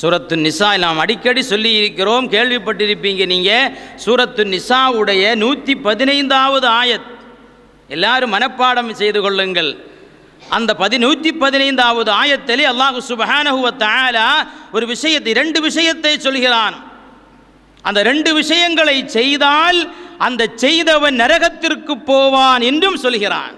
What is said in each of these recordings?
சூரத்து நிசா நாம் அடிக்கடி சொல்லி இருக்கிறோம் கேள்விப்பட்டிருப்பீங்க நீங்கள் சூரத்து நிசாவுடைய நூற்றி பதினைந்தாவது ஆயத். எல்லாரும் மனப்பாடம் செய்து கொள்ளுங்கள். அந்த பதினூற்றி பதினைந்தாவது ஆயத்திலே அல்லாஹு சுபஹானஹுவ தாலா ஒரு விஷயத்தை ரெண்டு விஷயத்தை சொல்கிறான். அந்த ரெண்டு விஷயங்களை செய்தால் அந்த செய்தவன் நரகத்திற்கு போவான் என்றும் சொல்கிறான்.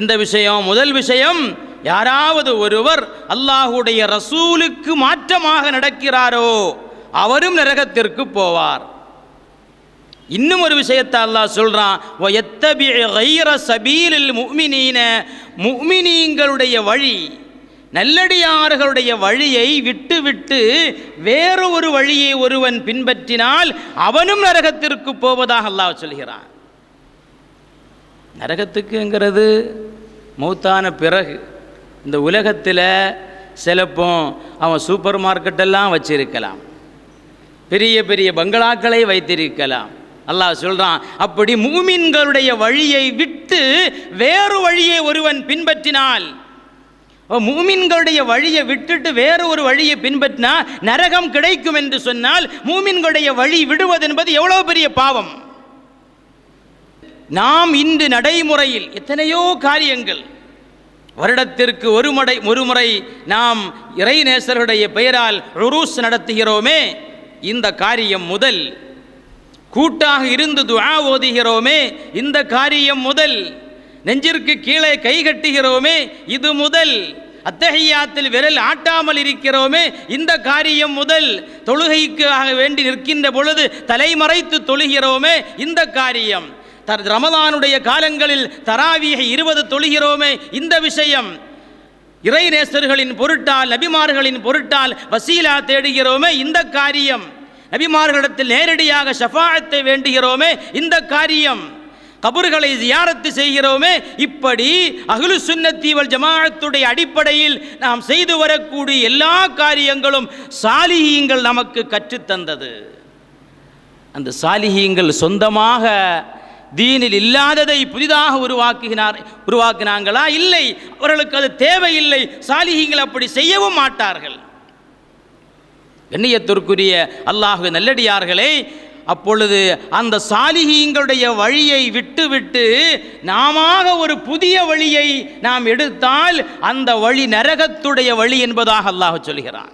எந்த விஷயம்? முதல் விஷயம் யாராவது ஒருவர் அல்லாஹுடைய ரசூலுக்கு மாற்றமாக நடக்கிறாரோ அவரும் நரகத்திற்கு போவார். இன்னும் ஒரு விஷயத்தை அல்லாஹ் சொல்றான் "வயத்தபி சபீலில் முஃமினீன முஃமினீங்களுடைய வழி நல்லடியார்களுடைய வழியை விட்டு விட்டு வேறு ஒரு வழியை ஒருவன் பின்பற்றினால் அவனும் நரகத்திற்கு போவதாக அல்லாஹ் சொல்கிறான். நரகத்துக்குங்கிறது மௌத்தான பிறகு. இந்த உலகத்தில் சிலப்போ அவன் சூப்பர் மார்க்கெட்டெல்லாம் வச்சிருக்கலாம். பெரிய பெரிய பங்களாக்களை வைத்திருக்கலாம். அல்லாஹ் சொல்கிறான் அப்படி மூமின்களுடைய வழியை விட்டு வேறு வழியை ஒருவன் பின்பற்றினால். மூமின்களுடைய வழியை விட்டுட்டு வேறு ஒரு வழியை பின்பற்றினா நரகம் கிடைக்கும் என்று சொன்னால் மூமின்களுடைய வழி விடுவது என்பது எவ்வளோ பெரிய பாவம். நாம் இன்று நடைமுறையில் எத்தனையோ காரியங்கள் வருடத்திற்கு ஒரு முறை ஒருமுறை நாம் நாம் இறைநேசர்களுடைய பெயரால் ருரூஸ் நடத்துகிறோமே. இந்த காரியம் முதல். கூட்டாக இருந்து துஆ ஓதுகிறோமே. இந்த காரியம் முதல். நெஞ்சிற்கு கீழே கை கட்டுகிறோமே. இது முதல். அத்தகையாத்தில் விரல் ஆட்டாமல் இருக்கிறோமே. இந்த காரியம் முதல். தொழுகைக்காக வேண்டி நிற்கின்ற பொழுது தலைமறைத்து தொழுகிறோமே. இந்த காரியம். ரமதானுடைய காலங்களில் தராவியை இருபது தொழுகிறோமே இந்த விஷயம். இறைநேசர்களின் பொருட்டால் நபிமார்களின் பொருட்டால் வசீலா தேடுகிறோமே இந்த காரியம். நபிமார்களிடத்தில் நேரடியாக ஷஃபாயத்தை வேண்டுகிறோமே இந்த காரியம். கபர்களை ஜியாரத்து செய்கிறோமே இப்படி அஹ்லு சுன்னத்தீவல் ஜமாத்துடைய அடிப்படையில் நாம் செய்து வரக்கூடிய எல்லா காரியங்களும் சாலிகீங்கள் நமக்கு கற்றுத்தந்தது. அந்த சாலிகீங்கள் சொந்தமாக தீனில் இல்லாததை புதிதாக உருவாக்குகிறார் உருவாக்கினாங்களா? இல்லை. அவர்களுக்கு அது தேவையில்லை. சாலிகிகள் அப்படி செய்யவும் மாட்டார்கள். கண்ணியத்திற்குரிய அல்லாஹு நல்லடியார்களே அப்பொழுது அந்த சாலிகிங்களுடைய வழியை விட்டுவிட்டு நாம ஒரு புதிய வழியை நாம் எடுத்தால் அந்த வழி நரகத்துடைய வழி என்பதாக அல்லாஹ் சொல்கிறான்.